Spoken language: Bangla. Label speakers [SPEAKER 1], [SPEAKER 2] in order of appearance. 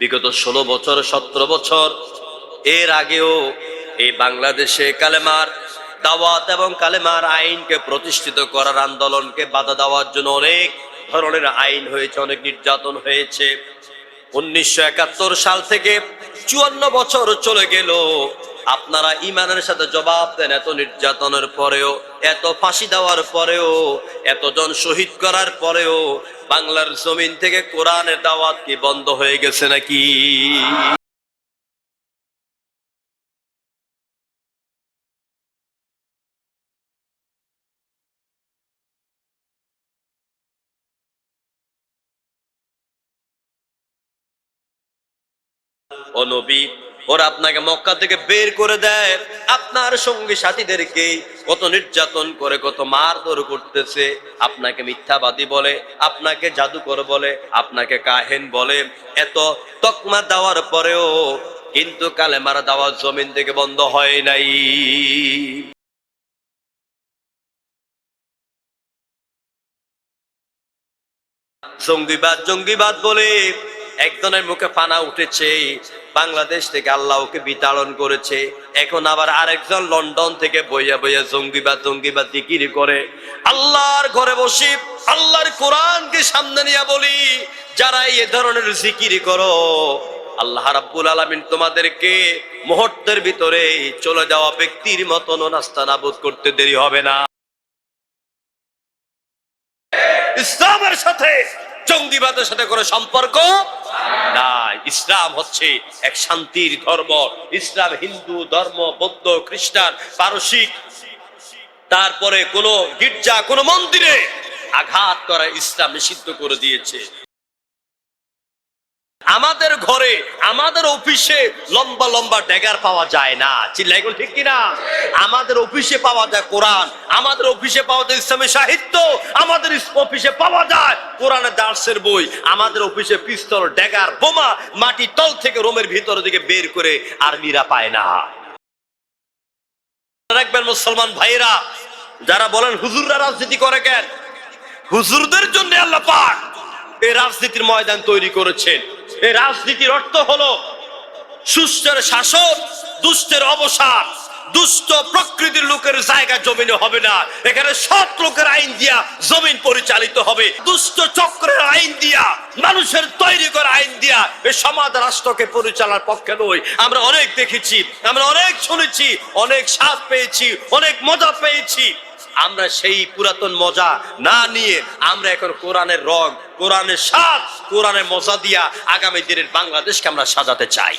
[SPEAKER 1] বিগত ষোলো বছর, সতেরো বছর, এর আগেও এই বাংলাদেশে কালেমার দাওয়াত এবং কালেমার আইনকে প্রতিষ্ঠিত করার আন্দোলনকে বাধা দেওয়ার জন্য অনেক ধরনের আইন হয়েছে, অনেক নির্যাতন হয়েছে। উনিশশো একাত্তর সাল থেকে চুয়ান্ন বছর চলে গেল। আপনারা ইমানের সাথে জবাব দেন এত নির্যাতনের পরেও। এত ফাঁসি দেওয়ার পরেও, এতজন শহীদ করার পরেও বাংলার জমিন থেকে কোরআনের দাওয়াত কি বন্ধ হয়ে গেছে নাকি? ও নবী ওরা আপনাকে মক্কা থেকে বের করে দেয়। আপনার সঙ্গী সাথীদেরকে কত নির্যাতন করে, কত মারধর করতেছে। আপনাকে মিথ্যাবাদী বলে, আপনাকে জাদুকর বলে, আপনাকে কাহেন বলে। এত তকমা দেওয়ার পরেও কিন্তু কালেমার দেওয়া জমিন থেকে বন্ধ হয় নাই। জঙ্গিবাদ জঙ্গিবাদ বলে একজনের মুখে ফানা উঠেছে। বাংলাদেশ থেকে আল্লাহ ওকে বিতাড়ন করেছে। এখন আবার আরেকজন লন্ডন থেকে বইয়া বইয়া জঙ্গিবাদ জঙ্গিবাদ দিকিরি করে। আল্লাহর ঘরে বসি, আল্লাহর কোরআনকে সামনে নিয়ে বলি যারা এ ধরনের জিকিরি করো, আল্লাহ রাব্বুল আলামিন তোমাদেরকে মুহূর্তের ভিতরে চলে যাওয়া ব্যক্তির মতন নাস্তা নাবুদ করতে দেরি হবে না। ইসলামের সাথে জঙ্গিবাদের সাথে কোনো সম্পর্ক নাই। ইসলাম হচ্ছে এক শান্তির ধর্ম। ইসলাম হিন্দু, ধর্ম, বৌদ্ধ, খ্রিস্টান, পারসিক। তারপরে কোনো গির্জা, কোনো মন্দিরে আঘাত করা ইসলাম নিষিদ্ধ করে দিয়েছে। আমাদের ঘরে, আমাদের অফিসে লম্বা লম্বা ড্যাগার পাওয়া যায় না। চিল্লাই এখন ঠিক কিনা? আমাদের অফিসে পাওয়া যায় কোরআন, আমাদের অফিসে পাওয়া যায় ইসলামী সাহিত্য, আমাদের অফিসে পাওয়া যায় কোরআনের দার্সের বই, আমাদের অফিসে পিস্তল, ড্যাগার, বোমা, মাটি তল থেকে রোমের ভিতর দিকে বের করে আর আর্মিরা পায় না। রাখবেন মুসলমান ভাইরা যারা বলেন, হুজুররা রাজনীতি করে কেন? হুজুরদের জন্য আল্লাহ পাক এই রাজনীতির ময়দান তৈরি করেছেন। এই রাজনীতির অর্থ হলো সুস্থের শাসন, দুষ্টের অবসান, দুষ্ট প্রকৃতির লোকের জায়গা জমিনে হবে না। এখানে সৎ লোকের আইন দিয়া জমিন পরিচালিত হবে। দুষ্ট চক্রের আইন দিয়া, মানুষের তৈরি করা আইন দিয়া এই সমাজ রাষ্ট্রকে পরিচালনার পক্ষে নই। আমরা অনেক দেখেছি, আমরা অনেক শুনেছি, অনেক স্বাদ পেয়েছি, অনেক মজা পেয়েছি। আমরা সেই পুরাতন মজা না নিয়ে আমরা এখন কোরআনের রং, কোরআনের স্বাদ, কোরআনের মজা দিয়া আগামী দিনের বাংলাদেশকে আমরা সাজাতে চাই।